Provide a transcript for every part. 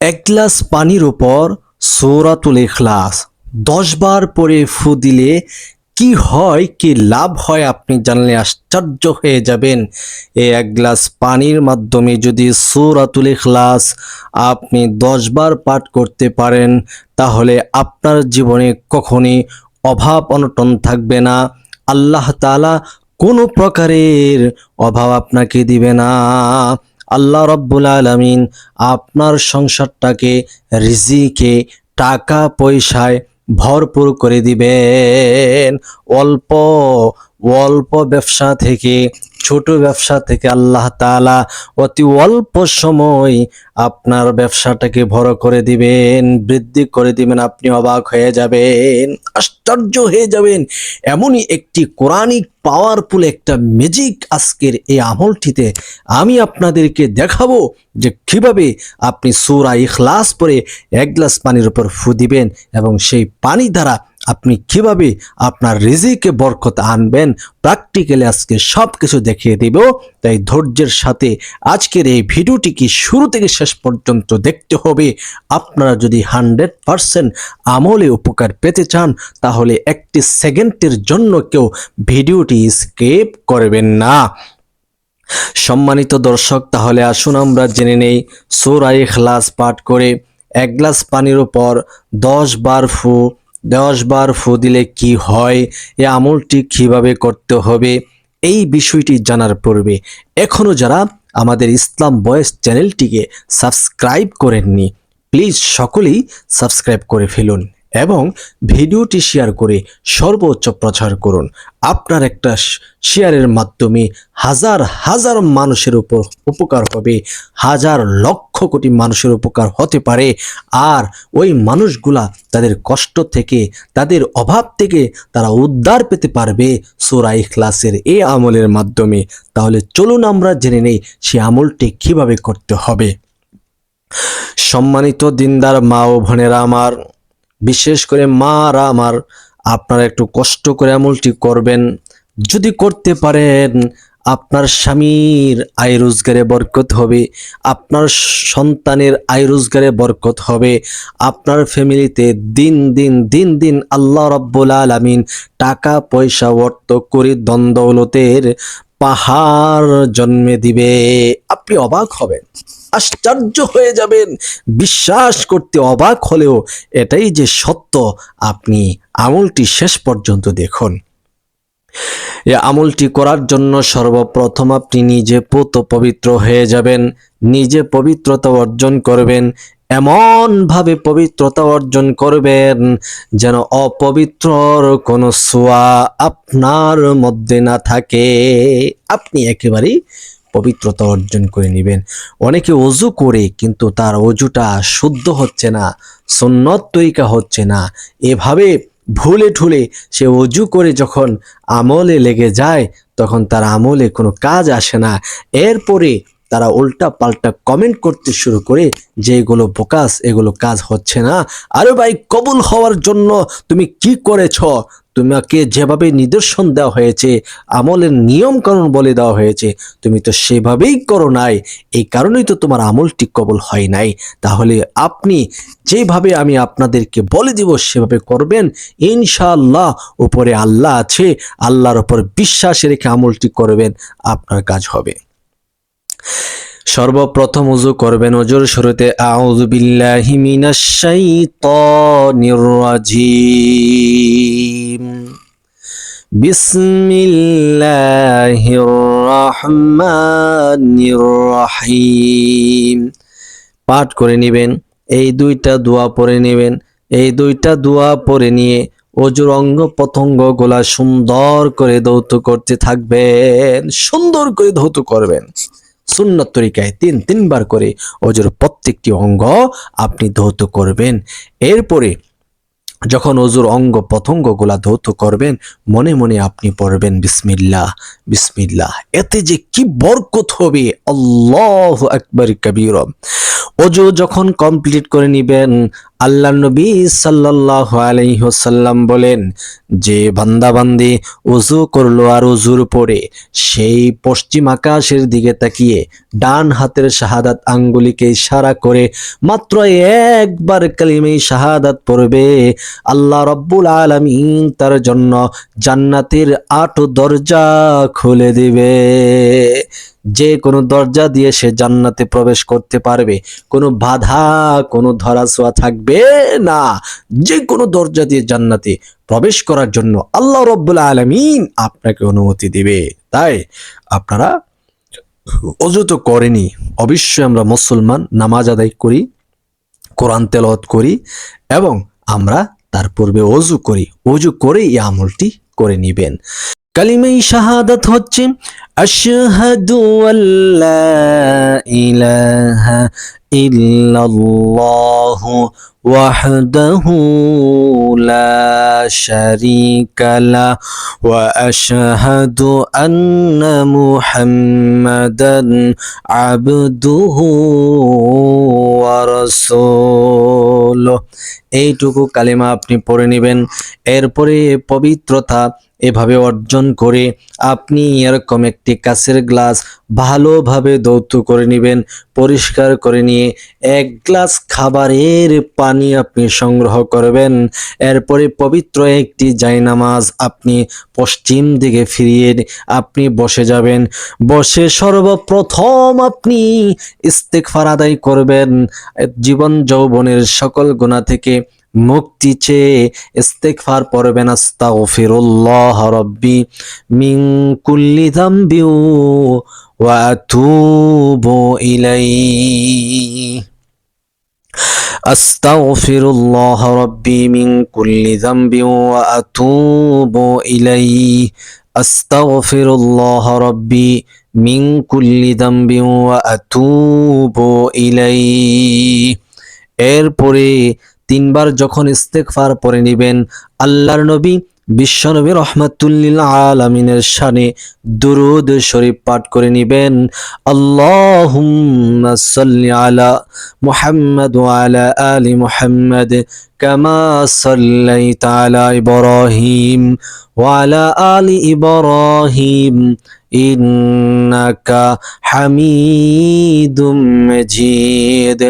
এক গ্লাস পানির উপর সৌরাতুল ইখলাস। দশ বার পরে ফু দিলে কি হয়, কি লাভ হয় আপনি জানলে আশ্চর্য হয়ে যাবেন। এই এক গ্লাস পানির মাধ্যমে যদি সৌরাতুল ইখলাস আপনি দশ বার পাঠ করতে পারেন, তাহলে আপনার জীবনে কখনই অভাব অনটন থাকবে না। আল্লাহ তাআলা কোনো প্রকারের অভাব আপনাকে দিবে না। আল্লাহ রব্বুল আলমিন আপনার সংসারটাকে, রিজিকে, টাকা পয়সায় ভরপুর করে দিবেন। অল্প অল্প ব্যবসা থেকে ছোট ব্যবসা থেকে আল্লাহ তাআলা অতি অল্প সময় আপনার ব্যবসাটাকে বড় করে দিবেন, বৃদ্ধি করে দিবেন, আপনি অবাক হয়ে যাবেন, আশ্চর্য হয়ে যাবেন। এমনই একটি কোরআনিক পাওয়ারফুল একটা ম্যাজিক আজকের এই আমলটিতে আমি আপনাদেরকে দেখাবো যে কীভাবে আপনি সূরা ইখলাস পরে এক গ্লাস পানির উপর ফু দিবেন এবং সেই পানি দ্বারা আপনি কীভাবে আপনার রিজিকে বরকত আনবেন? প্র্যাকটিক্যালি আজকে সব কিছু দেখিয়ে দিব। তাই ধৈর্যের সাথে আজকের এই ভিডিওটিকে শুরু থেকে শেষ পর্যন্ত দেখতে হবে। আপনারা যদি হান্ড্রেড পারসেন্ট আমলে উপকার পেতে চান, তাহলে একটি সেকেন্ডের জন্য কেউ ভিডিওটি স্কেপ করবেন না। সম্মানিত দর্শক, তাহলে আসুন আমরা জেনে নেই সূরা খ্লাস পাঠ করে এক গ্লাস পানির উপর দশ বার ফু দশ বার ফু দিলে কি হয়? এ আমলটি কীভাবে করতে হবে? এই বিষয়টি জানার পূর্বে এখনও যারা আমাদের ইসলাম বয়েস চ্যানেলটিকে সাবস্ক্রাইব করেননি, প্লিজ সকলেই সাবস্ক্রাইব করে ফেলুন। এবং ভিডিওটি শেয়ার করে সর্বোচ্চ প্রচার করুন। আপনার একটা শেয়ারের মাধ্যমে হাজার হাজার মানুষের উপর উপকার হবে, হাজার লক্ষ কোটি মানুষের উপকার হতে পারে। আর ওই মানুষগুলা তাদের কষ্ট থেকে, তাদের অভাব থেকে তারা উদ্ধার পেতে পারবে সোরা ইখলাসের এই আমলের মাধ্যমে। তাহলে চলুন আমরা জেনে নেই সে আমলটি কীভাবে করতে হবে। সম্মানিত দিনদার মা ও বোনেরা আমার বিশেষ করে মারা আমার, আপনারা একটু কষ্ট করে আমলটি করবেন। যদি করতে পারেন, আপনার স্বামীর আয় রোজগারে বরকত হবে, আপনার সন্তানের আয় রোজগারে বরকত হবে, আপনার ফ্যামিলিতে দিন দিন দিন দিন আল্লাহ রব্বুল আলামিন টাকা পয়সা অর্থ করি দ্বন্দ্বলতের পাহাড় জন্মে দিবে। আপনি অবাক হবেন, আশ্চর্য হয়ে যাবেন, বিশ্বাস করতে অবাক হলেও এটাই যে সত্য, আপনি আমলটি শেষ পর্যন্ত দেখুন। এই আমলটি করার জন্য সর্বপ্রথম আপনি নিজে পুত পবিত্র হয়ে যাবেন, নিজে পবিত্রতা অর্জন করবেন এমন ভাবে পবিত্রতা অর্জন করবেন যেন অপবিত্রর কোনো সোয়া আপনার মধ্যে না থাকে। আপনি একেবারেই পবিত্রতা অর্জন করে নেবেন। অনেকে অজু করে, কিন্তু তার অজুটা শুদ্ধ হচ্ছে না, সুন্নত তরিকা হচ্ছে না। এভাবে ভুলে ঠুলে সে অজু করে যখন আমলে লেগে যায়, তখন তার আমলে কোনো কাজ আসে না। এরপরে তারা উল্টা পাল্টা কমেন্ট করতে শুরু করে যে এগুলো বোকাস এগুলো কাজ হচ্ছে না। আরে ভাই, কবুল হওয়ার জন্য তুমি কি করেছ? তোমাকে যেভাবে নিদর্শন দেওয়া হয়েছে, আমলের নিয়ম কানুন বলে দেওয়া হয়েছে, তুমি তো সেভাবেই করো নাই। এই কারণেই তো তোমার আমলটি কবল হয় নাই। তাহলে আপনি যেভাবে আমি আপনাদেরকে বলে দিব, সেভাবে করবেন। ইনশাআল্লাহ, উপরে আল্লাহ আছে, আল্লাহর ওপর বিশ্বাস রেখে আমলটি করবেন, আপনার কাজ হবে। সর্বপ্রথম উজু করবেন ওজুর শুরুতে বিল্লাহি বিসমিল্লাহির পাঠ করে নেবেন, এই দুইটা দোয়া পড়ে নেবেন। এই দুইটা দোয়া পড়ে নিয়ে অজুর অঙ্গ প্রত্যঙ্গ গোলা সুন্দর করে ধৌত করতে থাকবেন, সুন্দর করে ধৌত করবেন। সুন্নত তরিকায় তিন, তিনবার করে অজুর প্রত্যেকটি অঙ্গ আপনি ধৌত করবেন। এরপরে যখন অজুর অঙ্গ প্রত্যঙ্গগুলা ধৌত করবেন, মনে মনে আপনি পড়বেন বিসমিল্লাহ বিসমিল্লাহ। এতে যে কি বরকত হবে? আল্লাহ আকবর কবিরম অজু যখন কমপ্লিট করে নিবেন আল্লাহ নবী সাল্লাল্লাহু আলাইহি ওয়াসাল্লাম বলেন, যে বান্দাবান্দি উজু করল আর উজুর পরে সেই পশ্চিম আকাশের দিকে তাকিয়ে ডান হাতের শাহাদাত আঙ্গুলিকে ইশারা করে মাত্র একবার কালিমে শাহাদাত পড়বে, আল্লাহ রব্বুল আলামিন তার জন্য জান্নাতের আট দরজা খুলে দিবে। যে কোনো দরজা দিয়ে সে জান্নাতে প্রবেশ করতে পারবে। কোনো বাধা, কোনো ধরাছোঁয়া থাকবে না। যে কোনো দরজা দিয়ে জান্নাতে প্রবেশ করার জন্য আল্লাহ রব্বুল আলমিন আপনাকে অনুমতি দিবে। তাই আপনারা অজু তো করেনি। অবশ্যই আমরা মুসলমান, নামাজ আদায় করি, কোরআন তেলাওয়াত করি এবং আমরা তার পূর্বে অজু করি। অজু করে এই আমলটি করে নিবেন। কালিমাই শাহাদাত হচ্ছে, আশহাদু আল্লা ইলাহা ইল্লাল্লাহু ওয়াহদাহু লা লা ওয়া আশহাদু আন্না মুহাম্মাদান এইটুকু কালিমা আপনি পড়ে নেবেন। এরপরে পবিত্রতা এভাবে অর্জন করে আপনি এরকম একটি কাছের গ্লাস ভালোভাবে দৌত করে নেবেন, পরিষ্কার করে নিয়ে এক গ্লাস খাবারের পানি আপনি সংগ্রহ করবেন। এরপরে পবিত্র একটি জায়নামাজ আপনি পশ্চিম দিকে ফিরিয়ে আপনি বসে যাবেন। বসে সর্বপ্রথম আপনি ইস্তেকফার আদায় করবেন। জীবন যৌবনের সকল গুণা থেকে মুক্তি চেয়ে ইস্তেগফার পড়বেন আস্তাগফিরুল্লাহ রব্বি মিন কুল্লি যামবি ওয়া আতুবু ইলাইহি أستغفر الله ربي من كل ذنب وأتوب إليه أستغفر الله ربي من كل ذنب وأتوب إليه এরপরে তিনবার যখন ইস্তেগফার পড়ে নেবেন, আল্লাহর নবী, বিশ্বনবী রহমাতুল্লিল আলমিনের শানে দুরুদ শরীফ পাঠ করে নিবেন। আল্লাহুম্মা সাল্লি আলা মুহাম্মদ আলা আলি মুহাম্মদ কামা সাল্লাইতা আলা ইব্রাহিম ওয়া আলা আলি ইব্রাহিম। ইন্নাকা হামিদুম মাজিদ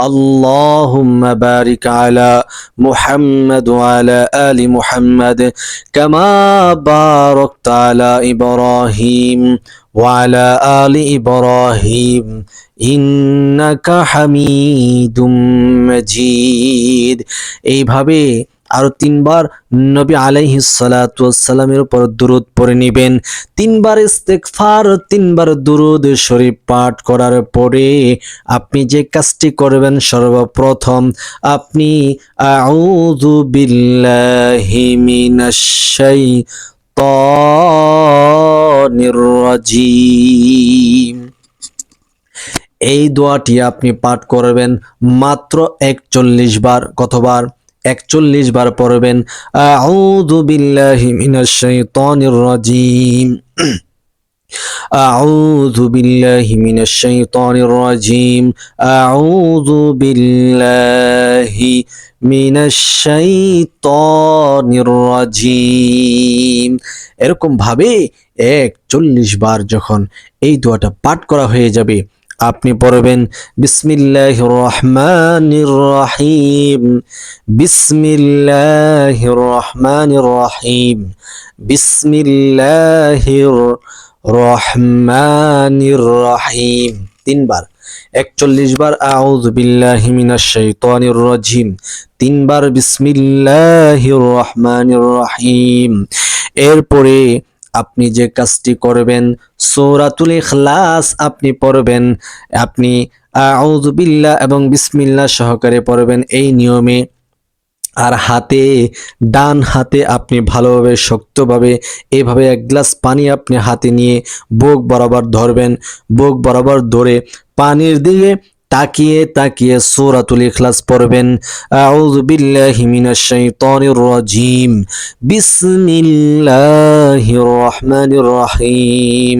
اللهم بارك على محمد وعلى آل محمد كما باركت على إبراهيم وعلى آل إبراهيم إنك حميد مجيد এইভাবে আরও তিনবার নবী আলাইহি সালামের উপর দুরুদ পড়ে নেবেন। তিনবার ইস্তেগফার, তিনবার দুরুদ শরীফ পাঠ করার পরে আপনি যে কাজটি করবেন সর্বপ্রথম আপনি এই দোয়াটি আপনি পাঠ করবেন মাত্র একচল্লিশ বার, কতবার? একচল্লিশ বার পড়বেন আউযু বিল্লাহি মিনাশ শাইতানির রাজিম أعوذ بالله من الشيطان الرجيم أعوذ بالله من الشيطان الرجيم এরকম ভাবে একচল্লিশ বার যখন এই দোয়াটা পাঠ করা হয়ে যাবে আপনি পড়বেন বিসমিল্লাহ রহমান রহিম। বিসমিল্লাহ রহমান রহিম। বিসমিল্লাহ রহমান রহিম। তিনবার। একচল্লিশ বার আউজ বিল্লাহি মিনাশ শাইতানির রাজিম। তিনবার বিসমিল্লাহির রহমানির রহিম। এরপরে আপনি যে কাজটি করবেন, সৌরাতুল ইখলাস আপনি পড়বেন, আপনি আউযু বিল্লাহ এবং বিসমিল্লাহ সহকারে পড়বেন এই নিয়মে। আর হাতে, ডান হাতে আপনি ভালোভাবে, শক্তভাবে এভাবে এক গ্লাস পানি আপনি হাতে নিয়ে বুক বরাবর ধরবেন। বুক বরাবর ধরে পানির দিকে তাকিয়ে তাকিয়ে সূরাতুল ইখলাস পড়বেন। আউযু বিল্লাহি মিনাশ শাইতানির রাজিম। বিসমিল্লাহির রহমানির রহিম।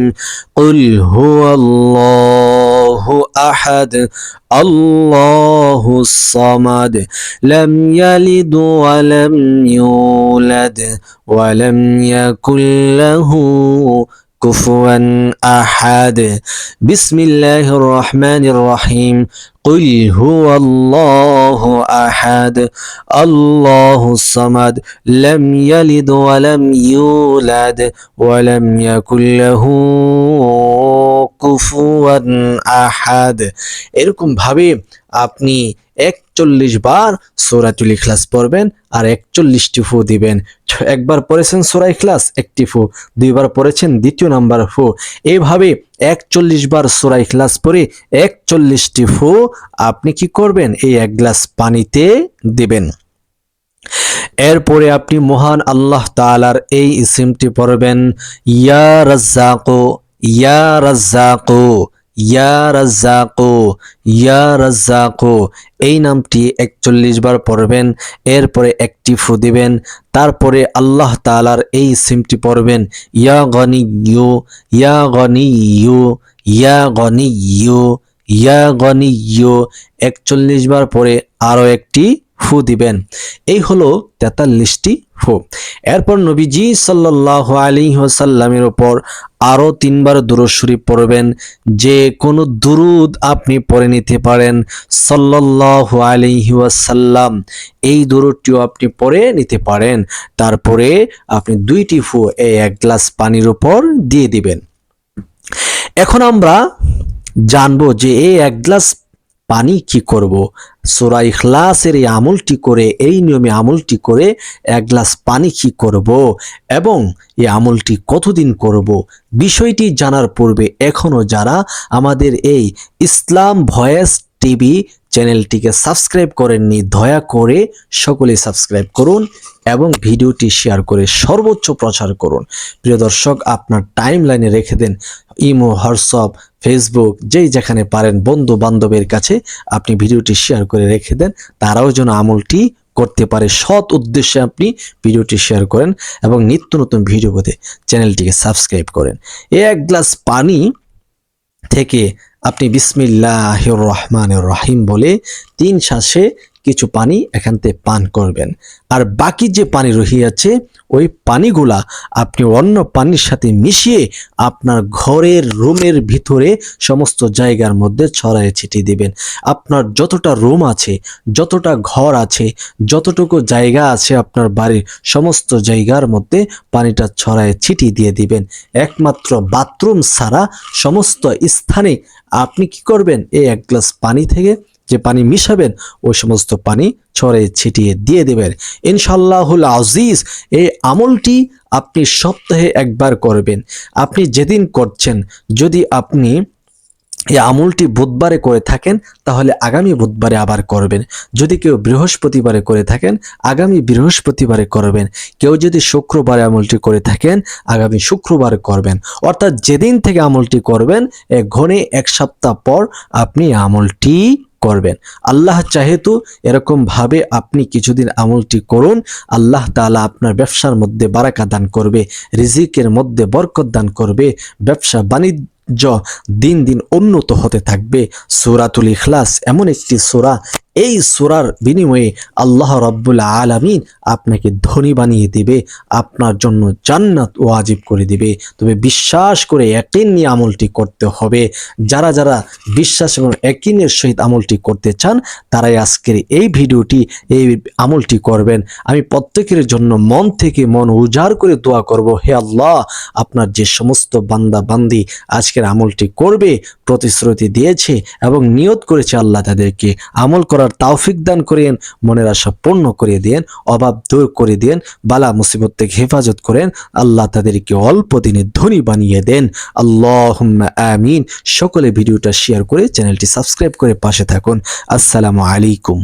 কুল হুয়াল্লাহু আহাদ। আল্লাহুস সামাদ। লাম ইয়ালিদ ওয়া লাম ইউলাদ। ওয়া লাম ইয়াকুল লাহু أحد بسم الله الرحمن الرحيم قل هو الله أحد الله الصمد لم يلد ولم يولد ولم يكن له কুফুয়ান আহাদ এরকম ভাবে আপনি একচল্লিশ বার সূরাতুল ইখলাস পড়বেন আর একচল্লিশটি ফু দিবেন। একবার পড়েছেন সূরা ইখলাস, একটি ফু। দুইবার পড়েছেন দ্বিতীয় নাম্বার ফু। এইভাবে একচল্লিশ বার সূরা ইখলাস পড়ে একচল্লিশটি ফু আপনি কি করবেন? এই এক গ্লাস পানিতে দিবেন। এরপরে আপনি মহান আল্লাহ তাআলার এই ইসিমটি পড়বেন, ইয়া রাজ্জাকো ইয়া রাজ্জাকো। ইয়া রাজ্জাকো ইয়া রাজ্জাকো। এই নামটি একচল্লিশ বার পড়বেন, এরপরে একটি ফু দিবেন, তারপরে আল্লাহ তাআলার এই সিমটি পড়বেন, ইয়া গনিয়ু ইয়া গনিয়ু ইয়া গনিয়ু ইয়া গনিয়ু একচল্লিশ বার পরে আরও একটি ফু দিবেন। এই হলো তেতাল্লিশটি ফু। এরপর নবীজি সাল্লাহ আলী সাল্লামের ওপর আরও তিনবার দুরুদ পড়বেন। যে কোনো দুরুদ আপনি পড়ে নিতে পারেন সাল্লাহ আলাইহি ওয়াসাল্লাম। এই দুরুদটিও আপনি পড়ে নিতে পারেন। তারপরে আপনি দুইটি ফু এই এক গ্লাস পানির উপর দিয়ে দিবেন। এখন আমরা জানব যে এই এক গ্লাস পানি কি করব? সূরা ইখলাসের এই আমলটি করে, এই নিয়মে আমলটি করে এক গ্লাস পানি কি করব এবং এই আমলটি কতদিন করব? বিষয়টি জানার পূর্বে এখনও যারা আমাদের এই ইসলাম ভয়েস টিভি চ্যানেলটিকে সাবস্ক্রাইব করেননি, দয়া করে সকলে সাবস্ক্রাইব করুন এবং ভিডিওটি শেয়ার করে সর্বোচ্চ প্রচার করুন। প্রিয় দর্শক, আপনার টাইম লাইনে রেখে দেন ইমো, হোয়াটসঅ্যাপ, ফেসবুক, যেই যেখানে পারেন বন্ধু বান্ধবের কাছে আপনি ভিডিওটি শেয়ার করে রেখে দেন। তারাও যেন আমলটি করতে পারে। সৎ উদ্দেশ্যে আপনি ভিডিওটি শেয়ার করেন এবং নিত্য নতুন ভিডিও পেতে চ্যানেলটিকে সাবস্ক্রাইব করেন। এ এক গ্লাস পানি থেকে আপনি বিসমিল্লাহ রহমান রহিম বলে তিন শ্বাসে কিছু পানি এখান থেকে পান করবেন। আর বাকি যে পানি রহিয়াছে ওই পানিগুলা আপনি অন্য পানির সাথে মিশিয়ে আপনার ঘরের রুমের ভিতরে সমস্ত জায়গার মধ্যে ছড়ায় ছিটিয়ে দিবেন। আপনার যতটা রুম আছে, যতটা ঘর আছে, যতটুকু জায়গা আছে আপনার বাড়ির সমস্ত জায়গার মধ্যে পানিটা ছড়ায় ছিটিয়ে দিয়ে দিবেন। একমাত্র বাথরুম ছাড়া সমস্ত স্থানে আপনি কি করবেন? এই এক গ্লাস পানি থেকে যে পানি মিশাবেন, ওই সমস্ত পানি ছড়ে ছিটিয়ে দিয়ে দেবেন। ইনশাল্লাহুল আজিজ, এই আমলটি আপনি সপ্তাহে একবার করবেন। আপনি যেদিন করছেন, যদি আপনি এই আমলটি বুধবারে করে থাকেন, তাহলে আগামী বুধবারে আবার করবেন। যদি কেউ বৃহস্পতিবারে করে থাকেন, আগামী বৃহস্পতিবারে করবেন। কেউ যদি শুক্রবারে আমলটি করে থাকেন, আগামী শুক্রবারে করবেন। অর্থাৎ যেদিন থেকে আমলটি করবেন ঘনে এক সপ্তাহ পর আপনি আমলটি করবেন। আল্লাহ চাহেতু এরকম ভাবে আপনি কিছুদিন আমলটি করুন। আল্লাহ তালা আপনার ব্যবসার মধ্যে বারাকা দান করবে, রিজিকের মধ্যে বরকত দান করবে, ব্যবসা বাণিজ্য দিন দিন উন্নত হতে থাকবে। সুরাতুল ইখলাস এমন একটি সূরা এই সুরার বিনিময়ে আল্লাহ রব্বুল আলামিন আপনাকে ধনী বানিয়ে দিবে, আপনার জন্য জান্নাত ওয়াজিব করে দিবে। তবে বিশ্বাস করে একই নিয়ে আমলটি করতে হবে। যারা যারা বিশ্বাস এবং একিনের সহিত আমলটি করতে চান, তারাই আজকের এই ভিডিওটি, এই আমলটি করবেন। আমি প্রত্যেকের জন্য মন থেকে মন উজাড় করে দোয়া করব, হে আল্লাহ, আপনার যে সমস্ত বান্দা বান্দি আজকের আমলটি করবে, প্রতিশ্রুতি দিয়েছে এবং নিয়ত করেছে আল্লাহ তাদেরকে আমল করার তাওফিক দান করেন, মনের আশা পূর্ণ করে দেন, অভাব দূর করে দেন, বালা মুসিবত থেকে হেফাজত করেন, আল্লাহ তাদেরকে অল্প দিনে ধনী বানিয়ে দেন। আল্লাহ আমিন। সকলে ভিডিওটা শেয়ার করে চ্যানেলটি সাবস্ক্রাইব করে পাশে থাকুন। আসসালামু আলাইকুম।